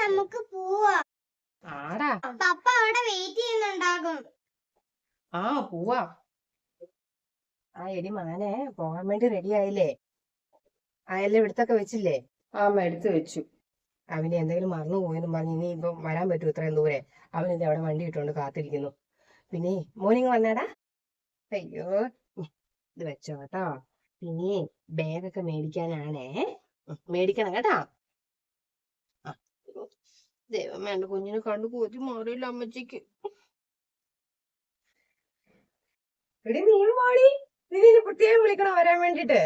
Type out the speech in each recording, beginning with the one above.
നമുക്ക് പോവാ. ആടാ. പപ്പ അവിടെ വെയിറ്റ് ചെയ്യുന്നുണ്ടാകും. ആ പോവാ. ആ എടി മാനെ പോകാൻ വേണ്ടി റെഡി ആയില്ലേ? ആ എല്ലാം എടുത്തൊക്കെ വെച്ചില്ലേ? ആമ്മ എടുത്തു വെച്ചു. അവന് എന്തെങ്കിലും മറന്നു പോയെന്നും പറഞ്ഞു ഇനി ഇപ്പം വരാൻ പറ്റൂ ഇത്രയും ദൂരെ. അവൻ ഇത് അവിടെ വണ്ടി ഇട്ടുകൊണ്ട് കാത്തിരിക്കുന്നു. പിന്നെ മോർണിംഗ് വന്നാടാ. അയ്യോ ഇത് വെച്ചോ കേട്ടോ പിന്നെ ബാഗൊക്കെ മേടിക്കാനാണേ. മേടിക്കണം കേട്ടോ. ദൈവം വേണ്ട കുഞ്ഞിനെ കണ്ടു പോറ്റി മാറിയില്ല അമ്മച്ചിക്ക്. എടി നീ വാടി. നീ പ്രത്യേകം വിളിക്കണം വരാൻ വേണ്ടിട്ട്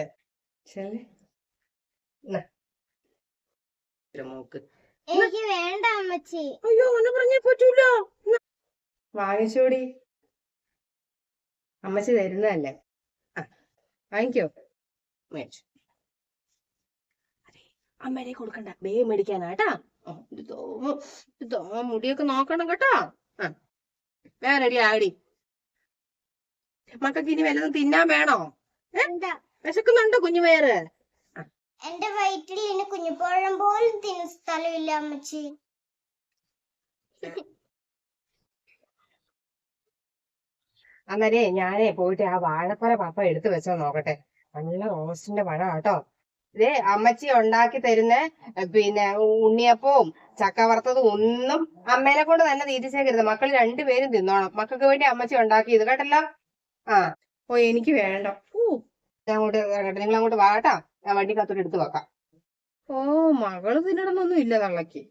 മോക്ക്. എനിക്ക് വേണ്ട അമ്മച്ചി. അയ്യോ അങ്ങനെ പറഞ്ഞേ പറ്റൂല. വാങ്ങിച്ചോടി. അമ്മച്ചി തരുന്നതല്ലേ? ആ വാങ്ങിക്കോ. മേടിച്ചു. അമ്മേനെ കൊടുക്കണ്ട. വേഗം മേടിക്കാനാട്ടാ മുടിയൊക്കെ നോക്കണം കേട്ടോ. ആ വേറെ അടി ആടി മക്കൾക്ക് ഇനി വല്ലതും തിന്നാൻ വേണോ? എന്താ? വിശക്കുന്നുണ്ടോ കുഞ്ഞു വേറ് എന്റെ വയറ്റിൽ ഇനി കുഞ്ഞുപോഴം പോലും തിന്ന സ്ഥലമില്ല അമ്മച്ചി. അന്നേരേ ഞാനേ പോയിട്ട് ആ വാഴക്കൊല പപ്പ എടുത്തു വെച്ചോ നോക്കട്ടെ. നല്ല റോസ്റ്റിന്റെ പഴം കേട്ടോ ഇതേ അമ്മച്ചി ഉണ്ടാക്കി തരുന്ന പിന്നെ ഉണ്ണിയപ്പവും ചക്ക വറുത്തതും ഒന്നും അമ്മേനെ കൊണ്ട് തന്നെ തീറ്റിച്ചേക്കരുത്. മക്കൾ രണ്ടുപേരും തിന്നോണം. മക്കൾക്ക് വേണ്ടി അമ്മച്ചി ഉണ്ടാക്കി ഇത് കേട്ടല്ലോ? ആ. ഓ എനിക്ക് വേണ്ട. ഞാൻ അങ്ങോട്ട് നിങ്ങൾ അങ്ങോട്ട് വാട്ടാ ഞാൻ വണ്ടി കത്തോട്ട് എടുത്ത് വെക്കാം. ഓ മകൾ തിന്നണമെന്നൊന്നും ഇല്ല തള്ളക്ക്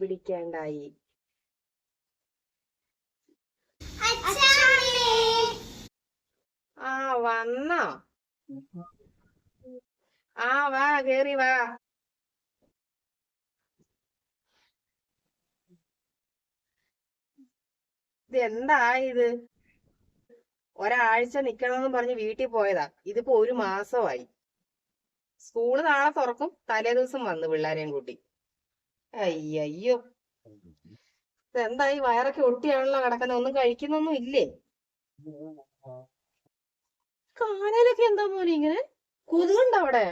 പിടിക്കാണ്ടായി ആ വന്നോ. ആ വാ കേറി വാ. ഇത് എന്താ ഇത്? ഒരാഴ്ച നിക്കണമെന്ന് പറഞ്ഞ് വീട്ടിൽ പോയതാ. ഇതിപ്പോ ഒരു മാസമായി. സ്കൂൾ നാളെ തുറക്കും തലേ ദിവസം വന്നു പിള്ളേരെയും കൂട്ടി. അയ്യോ ഇതെന്താ ഈ വയറൊക്കെ ഒട്ടിയാണല്ലോ കിടക്കുന്നത്? ഒന്നും കഴിക്കുന്നൊന്നും ഇല്ലേ? കാനയിലൊക്കെ എന്താ മോനെ ഇങ്ങനെ? കൊതുകുണ്ടോ അവിടെ?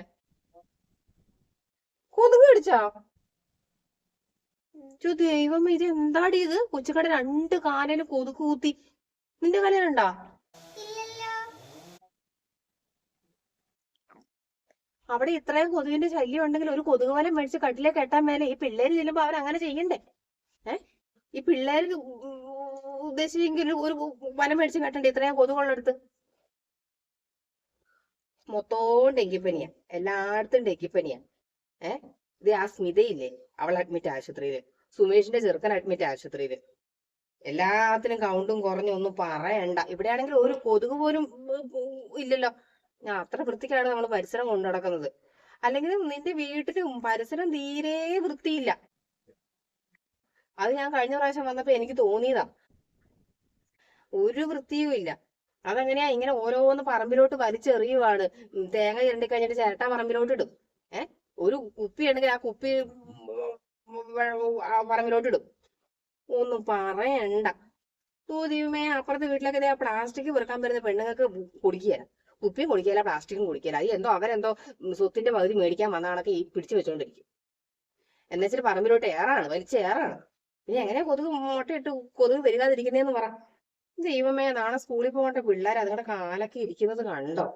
കൊതുക് പിടിച്ചോ? ദൈവം ഇത് എന്താടി ഇത്? കൊച്ചുകട രണ്ട് കാനയിൽ കൊതുക് കൂത്തി. നിന്റെ കലയിലുണ്ടാ അവിടെ ഇത്രയും കൊതുകിന്റെ ശല്യം ഉണ്ടെങ്കിൽ ഒരു കൊതുക് വലം മേടിച്ച് കട്ടിലെ കെട്ടാൻ മേലെ ഈ പിള്ളേര് ചെല്ലുമ്പോ അവർ അങ്ങനെ ചെയ്യണ്ടേ? ഏ? ഈ പിള്ളേര് ഉദ്ദേശിച്ചെങ്കിൽ ഒരു വലം മേടിച്ച് കെട്ടണ്ടേ ഇത്രയും കൊതുകുള്ളടുത്ത്? മൊത്തവും ഡെങ്കിപ്പനിയാ. എല്ലായിടത്തും ഡെങ്കിപ്പനിയാ. ഏ? ഇത് ആ സ്മിതയില്ലേ? അവൾ അഡ്മിറ്റ് ആശുപത്രിയിൽ. സുമേഷിന്റെ ചെറുക്കൻ അഡ്മിറ്റ് ആശുപത്രിയിൽ. എല്ലാത്തിനും കൗണ്ടും കുറഞ്ഞു ഒന്നും പറയണ്ട. ഇവിടെയാണെങ്കിൽ ഒരു കൊതുക് പോലും ഇല്ലല്ലോ. അത്ര വൃത്തിക്കാണ് നമ്മൾ പരിസരം കൊണ്ടു നടക്കുന്നത്. അല്ലെങ്കിൽ നിന്റെ വീട്ടിലും പരിസരം തീരെ വൃത്തിയില്ല. അത് ഞാൻ കഴിഞ്ഞ പ്രാവശ്യം വന്നപ്പോ എനിക്ക് തോന്നിയതാ. ഒരു വൃത്തിയും ഇല്ല. അതെങ്ങനെയാ ഇങ്ങനെ ഓരോന്ന് പറമ്പിലോട്ട് വലിച്ചെറിയുവാണ്. തേങ്ങ ചിരണ്ടി കഴിഞ്ഞിട്ട് ചിരട്ട പറമ്പിലോട്ട് ഇടും. ഏ? ഒരു കുപ്പി ഉണ്ടെങ്കിൽ ആ കുപ്പി പറമ്പിലോട്ട് ഇടും. ഒന്നും പറയണ്ട. ദൈവമേ അപ്പുറത്തെ വീട്ടിലൊക്കെ ആ പ്ലാസ്റ്റിക് വെറുക്കാൻ വരുന്ന പെണ്ണുങ്ങൾക്ക് കുടിക്കുകയില്ല കുപ്പിയും കുടിക്കില്ല പ്ലാസ്റ്റിക്കും കുടിക്കില്ല അത് എന്തോ അവരെന്തോ സ്വത്തിന്റെ പകുതി മേടിക്കാൻ വന്നാണൊക്കെ ഈ പിടിച്ചു വെച്ചോണ്ടിരിക്കും. എന്നുവെച്ചിട്ട് പറമ്പിലോട്ട് ഏറാണ് വലിച്ച ഏറാണ്. ഇനി എങ്ങനെയാ കൊതുക് മുട്ടയിട്ട് കൊതുക് വരികാതിരിക്കുന്നേന്ന് പറ. ദൈവമേ നാളെ സ്കൂളിൽ പോകേണ്ട പിള്ളേർ അതുങ്ങളുടെ കാലൊക്കെ ഇരിക്കുന്നത് കണ്ടോ?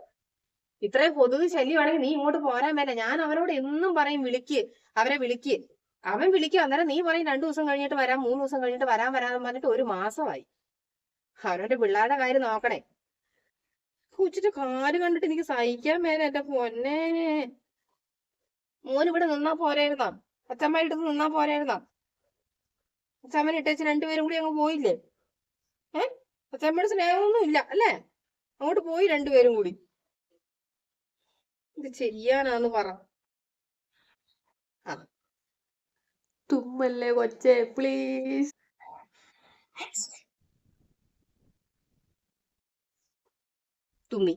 ഇത്രയും കൊതുക് ശല്യമാണെങ്കിൽ നീ ഇങ്ങോട്ട് പോരാൻ മേല. ഞാൻ അവരോട് എന്നും പറയും വിളിക്ക് അവരെ വിളിക്ക്. അവൻ വിളിക്കും അന്നേരം നീ പറയും രണ്ടു ദിവസം കഴിഞ്ഞിട്ട് വരാം മൂന്ന് ദിവസം കഴിഞ്ഞിട്ട് വരാൻ വരാന്ന് പറഞ്ഞിട്ട് ഒരു മാസമായി. അവരുടെ പിള്ളേരുടെ കാര്യം നോക്കണേ. കൊച്ചിന്റെ കാൽ കണ്ടിട്ട് എനിക്ക് സഹിക്കാൻ മേല എന്റെ പൊന്നെ. മോൻ ഇവിടെ നിന്നാ പോരായിരുന്നോ? അച്ഛമ്മയുടെ അടുത്ത് നിന്നാ പോരായിരുന്നോ? അച്ഛമ്മനെ ഇട്ടേച്ച് രണ്ടുപേരും കൂടി അങ്ങ് പോയില്ലേ? ഏ? അച്ഛമ്മയുടെ സ്നേഹമൊന്നും ഇല്ല അല്ലേ? അങ്ങോട്ട് പോയി രണ്ടുപേരും കൂടി. ഇത് ചെയ്യാനാന്ന് പറ. തുമ്മല്ലേ കൊച്ചേ പ്ലീസ് തുമ്മി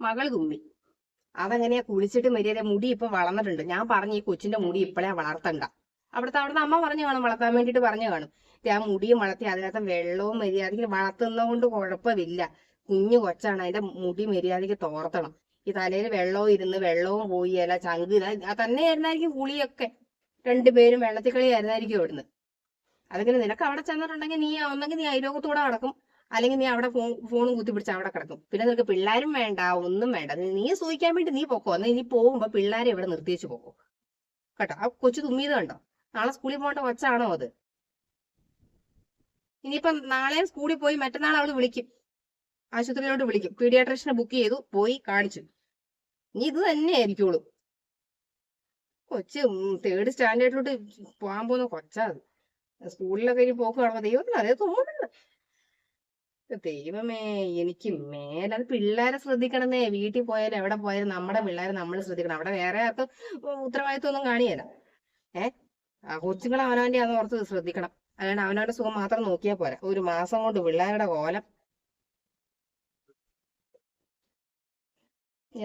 മകൾ തുമ്മി അതെങ്ങനെയാ കുളിച്ചിട്ട് മര്യാദ മുടി ഇപ്പൊ വളർന്നിട്ടുണ്ട്. ഞാൻ പറഞ്ഞു ഈ കൊച്ചിന്റെ മുടി ഇപ്പോഴേ വളർത്തണ്ട. അവിടുത്തെ അവിടുത്തെ അമ്മ പറഞ്ഞു കാണും വളർത്താൻ വേണ്ടിട്ട് പറഞ്ഞു കാണും. ആ മുടിയും വളർത്തി അതിനകത്ത് വെള്ളവും മര്യാദയ്ക്ക് വളർത്തുന്നത് കൊണ്ട് കുഴപ്പമില്ല. കുഞ്ഞു കൊച്ചാണ് അതിന്റെ മുടി മര്യാദയ്ക്ക് തോർത്തണം. ഈ തലയിൽ വെള്ളവും ഇരുന്ന് വെള്ളവും പോയി അല്ല ചങ്ക് തന്നെയായിരുന്നായിരിക്കും കുളിയൊക്കെ. രണ്ടുപേരും വെള്ളത്തിൽ കളി ആയിരുന്നായിരിക്കും ഇവിടുന്ന് അതൊക്കെ നിനക്ക് അവിടെ ചെന്നിട്ടുണ്ടെങ്കിൽ നീ ഒന്നെങ്കിൽ നീ അയലോകത്തൂടെ നടക്കും. അല്ലെങ്കിൽ നീ അവിടെ ഫോൺ ഫോണും കുത്തിപ്പിടിച്ച് അവിടെ കിടക്കും. പിന്നെ നിനക്ക് പിള്ളേരും വേണ്ട ഒന്നും വേണ്ട. നീ- സൂഹിക്കാൻ വേണ്ടി നീ പൊക്കോ. എന്നാൽ ഇനി പോകുമ്പോ പിള്ളേരെ ഇവിടെ നിർത്തിയേച്ച് പോക്കോ. കേട്ടോ? ആ കൊച്ചു തുമ്മിയത് കണ്ടോ? നാളെ സ്കൂളിൽ പോകേണ്ട കൊച്ചാണോ അത്? ഇനിയിപ്പം നാളെ സ്കൂളിൽ പോയി മറ്റന്നാൾ അവൾ വിളിക്കും. ആശുപത്രിയിലോട്ട് വിളിക്കും. പീഡിയാട്രീഷനെ ബുക്ക് ചെയ്തു. പോയി കാണിച്ചു. ഇനി ഇത് തന്നെ ആയിരിക്കുള്ളൂ കൊച്ച് തേർഡ് സ്റ്റാൻഡേർഡിലോട്ട് പോകാൻ പോകുന്ന കൊച്ചാ അത്. സ്കൂളിലൊക്കെ ഇനി പോക്ക് കാണുമ്പോ ദൈവത്തിന് അതേ തോന്നുന്നുണ്ട് ദൈവമേ എനിക്ക് മേലെ അത് പിള്ളേരെ ശ്രദ്ധിക്കണമെന്നേ വീട്ടിൽ പോയാലും എവിടെ പോയാലും നമ്മുടെ പിള്ളേരെ നമ്മൾ ശ്രദ്ധിക്കണം. അവിടെ വേറെ ആർക്കും ഉത്തരവാദിത്വം ഒന്നും കാണിയല്ല ആ കൊച്ചുങ്ങളെ അവനവന്റെ അത് ഓർത്ത് ശ്രദ്ധിക്കണം. അല്ലാണ്ട് അവനവന്റെ സുഖം മാത്രം നോക്കിയാൽ പോരാ. ഒരു മാസം കൊണ്ട് പിള്ളേരുടെ കോലം.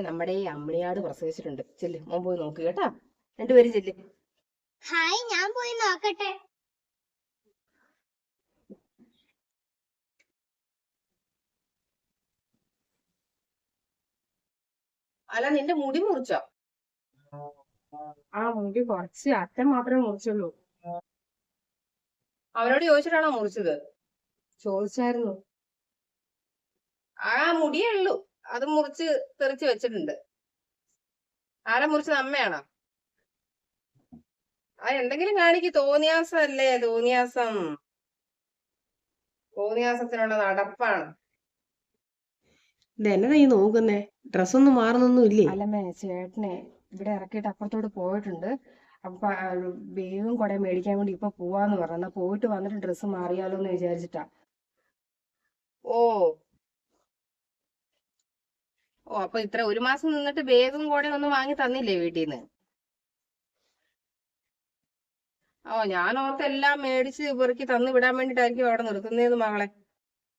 നമ്മുടെ ഈ അമ്മിണിയാട് പ്രസവിച്ചിട്ടുണ്ട്. ചെല്ല് മോൻ പോയി നോക്ക് കേട്ടാ. രണ്ടുപേരും ചെല്ല്. ഹായ് ഞാൻ പോയി നോക്കട്ടെ. അല്ല നിന്റെ മുടി മുറിച്ചോ? ആ മുടി കുറച്ച് അറ്റം മാത്രമേ മുറിച്ചുള്ളൂ. അവരോട് ചോദിച്ചിട്ടാണോ മുറിച്ചത്? ചോദിച്ചായിരുന്നു. ആ മുടിയേ ഉള്ളൂ. അത് മുറിച്ച് തെറിച്ച് വെച്ചിട്ടുണ്ട്. ആരാ മുറിച്ചത് അമ്മയാണോ? ആ എന്തെങ്കിലും കാണിക്ക്. തോന്നിയാസം അല്ലേ തോന്നിയാസം. തോന്നിയാസത്തിനുള്ള നടപ്പാണ്. ഇതെന്നതാ ഈ നോക്കുന്നേ? ഡ്രസ്സൊന്നും മാറുന്നൊന്നും ഇല്ലേ അല്ലമ്മേ ചേട്ടനെ ഇവിടെ ഇറക്കിയിട്ട് അപ്പുറത്തോട്ട് പോയിട്ടുണ്ട്. അപ്പൊ വേഗം കുറെ മേടിക്കാൻ വേണ്ടി ഇപ്പൊ പോവാന്ന് പറഞ്ഞു. എന്നാ പോയിട്ട് വന്നിട്ട് ഡ്രസ്സ് മാറിയാലോ എന്ന് വിചാരിച്ചിട്ടാ. ഓ. ഓ അപ്പൊ ഇത്ര ഒരു മാസം നിന്നിട്ട് വേഗം കൂടെ ഒന്ന് വാങ്ങി തന്നില്ലേ വീട്ടിൽ നിന്ന് ഓ ഞാൻ ഓർത്ത് എല്ലാം മേടിച്ച് പെറുക്കി തന്നു വിടാൻ വേണ്ടിട്ടായിരിക്കും അവിടെ നിർത്തുന്നേന്ന് മകളെ.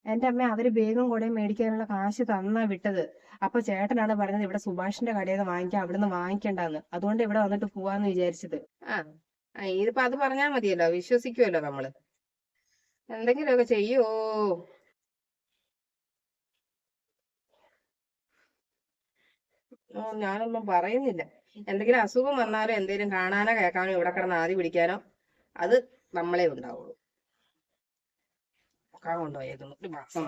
എന്റെ അമ്മ അവർ ബേഗും കൂടെ മേടിക്കാനുള്ള കാശ് തന്നാ വിട്ടത്. അപ്പൊ ചേട്ടനാണ് പറഞ്ഞത് ഇവിടെ സുഭാഷിന്റെ കടയിൽ നിന്ന് വാങ്ങിക്കാം അവിടുന്ന് വാങ്ങിക്കണ്ടെന്ന്. അതുകൊണ്ട് ഇവിടെ വന്നിട്ട് പോവാന്ന് വിചാരിച്ചത്. ആ ഇതിപ്പോ അത് പറഞ്ഞാൽ മതിയല്ലോ വിശ്വസിക്കുമല്ലോ നമ്മൾ. എന്തെങ്കിലുമൊക്കെ ചെയ്യോ? ഞാനൊന്നും പറയുന്നില്ല. എന്തെങ്കിലും അസുഖം വന്നാലോ എന്തെങ്കിലും കാണാനോ കേൾക്കാനോ ഇവിടെ കിടന്ന് ആദ്യ പിടിക്കാനോ അത് നമ്മളെ ഉണ്ടാവുള്ളൂ. ഒക്കെ കൊണ്ടുപോയേക്കുന്നു ഒരു മാസം